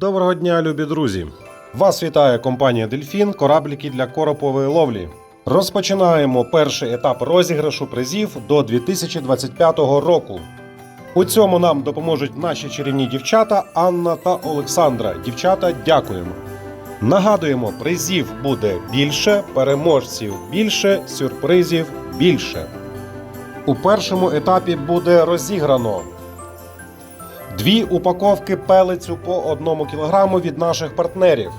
Доброго дня, любі друзі! Вас вітає компанія Дельфін корабліки для коропової ловлі. Розпочинаємо перший етап розіграшу призів до 2025 року. У цьому нам допоможуть наші чарівні дівчата Анна та Олександра. Дівчата, дякуємо. Нагадуємо, призів буде більше, переможців більше, сюрпризів більше. У першому етапі буде розіграно Дві упаковки пелицю по 1 кг від наших партнерів.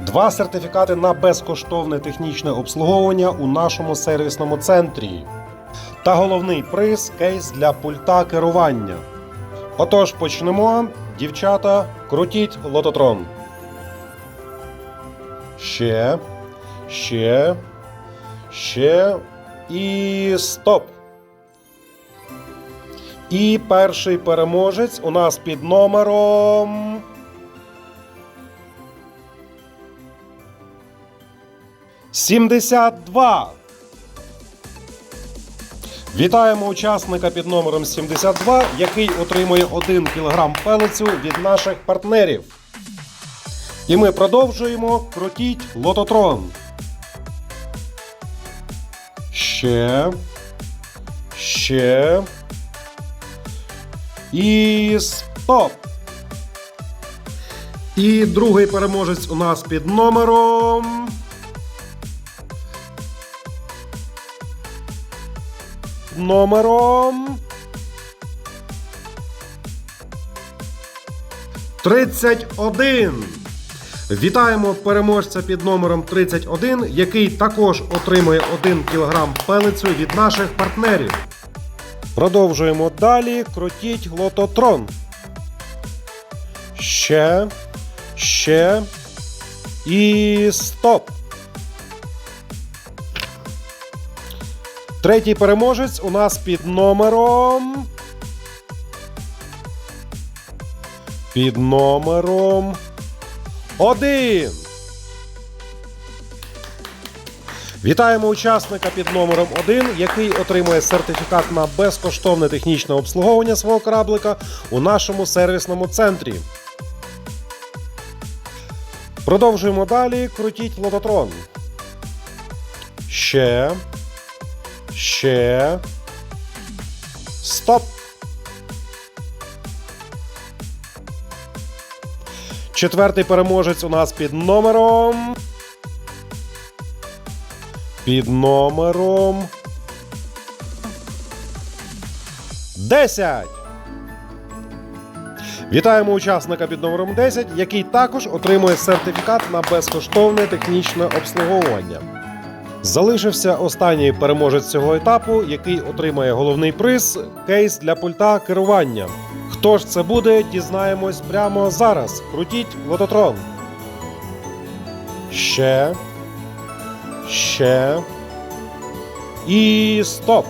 Два сертифікати на безкоштовне технічне обслуговування у нашому сервісному центрі. Та головний приз кейс для пульта керування. Отож, почнемо. Дівчата, крутіть лототрон. Ще. Ще. Ще. І стоп. І перший переможець у нас під номером. Сімдесят два. Вітаємо учасника під номером 72, який отримує 1 кг пелицю від наших партнерів. І ми продовжуємо крутіть лототрон. Ще. Ще. І стоп. І другий переможець у нас під номером. Номером. 31. Вітаємо переможця під номером 31, який також отримує 1 кг пелицю від наших партнерів. Продовжуємо далі. Крутіть лототрон. Ще. Ще. І стоп. Третій переможець у нас під номером. Під номером. Один. Вітаємо учасника під номером 1, який отримує сертифікат на безкоштовне технічне обслуговування свого кораблика у нашому сервісному центрі. Продовжуємо далі. Крутіть лототрон. Ще. Ще. Стоп. Четвертий переможець у нас під номером. Під номером 10. Вітаємо учасника під номером 10, який також отримує сертифікат на безкоштовне технічне обслуговування. Залишився останній переможець цього етапу, який отримає головний приз кейс для пульта керування. Хто ж це буде, дізнаємось прямо зараз. Крутіть лототрон. Ще. Ще. І стоп.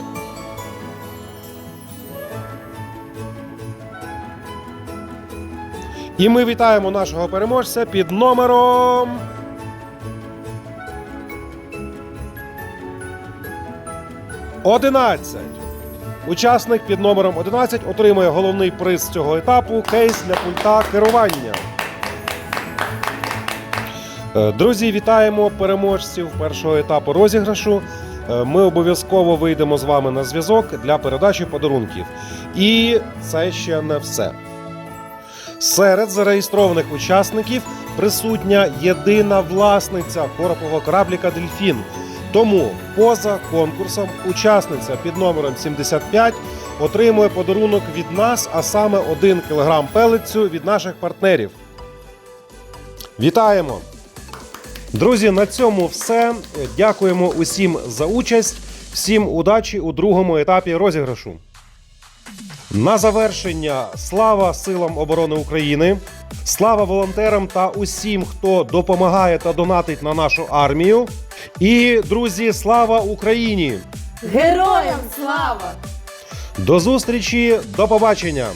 І ми вітаємо нашого переможця під номером. Одинадцять. Учасник під номером 11 отримує головний приз цього етапу кейс для пульта керування. Е, Друзі, вітаємо переможців першого етапу розіграшу. Е, Ми обов'язково вийдемо з вами на зв'язок для передачі подарунків. І це ще не все. Серед зареєстрованих учасників присутня єдина власниця коропового корабліка Дельфін. Тому поза конкурсом учасниця під номером 75 отримує подарунок від нас, а саме 1 кг пелицю від наших партнерів. Вітаємо! Друзі, на цьому все. Дякуємо усім за участь. Всім удачі у другому етапі розіграшу. На завершення слава силам оборони України, слава волонтерам та усім, хто допомагає та донатить на нашу армію. І друзі, слава Україні! Героям слава! До зустрічі, до побачення!